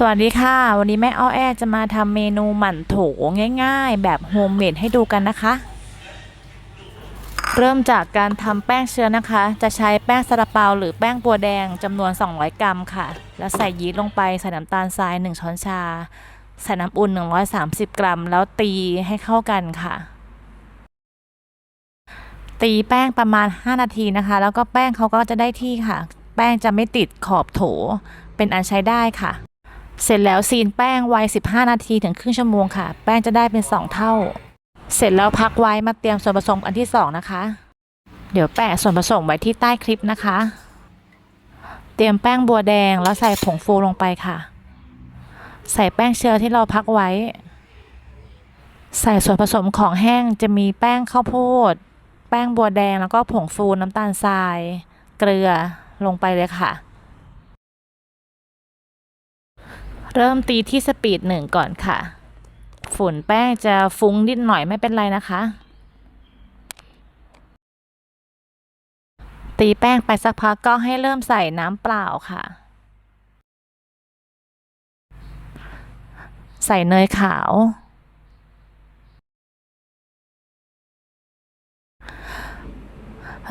สวัสดีค่ะ วันนี้แม่อ้อแอจะมาทำเมนูหมั่นโถง่ายๆ แบบโฮมเมดให้ดูกันนะคะ เริ่มจากการทำแป้งเชื้อนะคะ จะใช้แป้งซาลาเปาหรือแป้งบัวแดงจำนวน 200 กรัมค่ะ แล้วใส่ยีสต์ลงไปใส่น้ำตาลทราย 1 ช้อนชา ใส่น้ำอุ่น 130 กรัม แล้วตีให้เข้ากันค่ะ ตีแป้งประมาณ 5 นาทีนะคะ แล้วก็แป้งเขาก็จะได้ที่ค่ะ แป้งจะไม่ติดขอบโถ เป็นอันใช้ได้ค่ะ เสร็จแล้วซีนแป้งไว้ 15 นาทีถึงครึ่งชั่วโมงค่ะ แป้งจะได้เป็น 2 เท่า เสร็จแล้วพักไว้มาเตรียมส่วนผสมอันที่ 2 นะคะ เดี๋ยวแปะส่วนผสมไว้ที่ใต้คลิปนะคะ เตรียมแป้งบัวแดงแล้วใส่ผงฟูลงไปค่ะ ใส่แป้งเชื้อที่เราพักไว้ ใส่ส่วนผสมของแห้งจะมีแป้งข้าวโพด แป้งบัวแดงแล้วก็ผงฟูน้ำตาลทราย เกลือลงไปเลยค่ะ เริ่มตีที่สปีดหนึ่งก่อนค่ะ ฝุ่นแป้งจะฟุ้งนิดหน่อยไม่เป็นไรนะคะ ตีแป้งไปสักพักก็ให้เริ่มใส่น้ำเปล่าค่ะ ใส่เนยขาว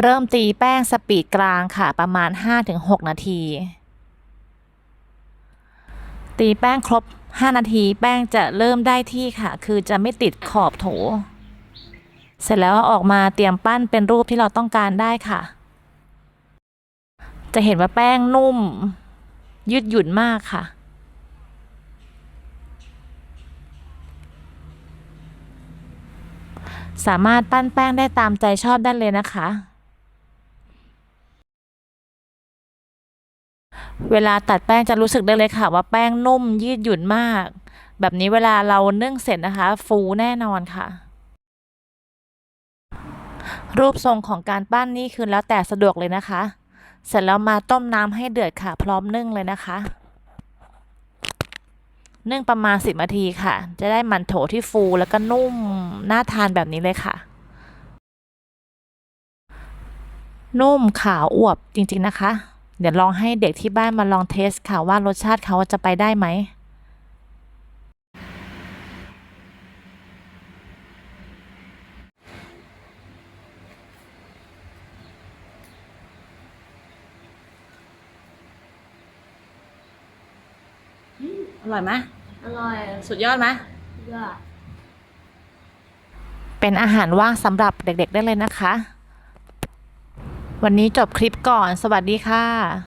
เริ่มตีแป้งสปีดกลางค่ะประมาณ 5-6 นาที ตีแป้งครบ 5 นาทีแป้งจะเริ่มได้ที่ค่ะ คือจะไม่ติดขอบโถ เสร็จแล้วออกมาเตรียมปั้นเป็นรูปที่เราต้องการได้ค่ะ จะเห็นว่าแป้งนุ่ม ยืดหยุ่นมากค่ะสามารถปั้นแป้งได้ตามใจชอบได้เลยนะคะ เวลาตัดแป้งจะรู้สึกได้เลยค่ะ ว่าแป้งนุ่มยืดหยุ่นมาก แบบนี้เวลาเรานึ่งเสร็จนะคะ ฟูแน่นอนค่ะ รูปทรงของการปั้นนี่คือแล้วแต่สะดวกเลยนะคะ เสร็จแล้วมาต้มน้ำให้เดือดค่ะ พร้อมนึ่งเลยนะคะ นึ่งประมาณ 10นาทีค่ะ จะได้มันโถที่ฟูแล้วก็นุ่มน่าทานแบบนี้เลยค่ะนุ่มขาวอวบจริง ๆ นะคะ เดี๋ยวลองให้เด็กที่บ้านมาลองเทสค่ะว่ารสชาติเขาจะไปได้ไหมอร่อยไหมอร่อย สุดยอดไหมยอด เป็นอาหารว่างสำหรับเด็กๆได้เลยนะคะ วันนี้จบคลิปก่อน สวัสดีค่ะ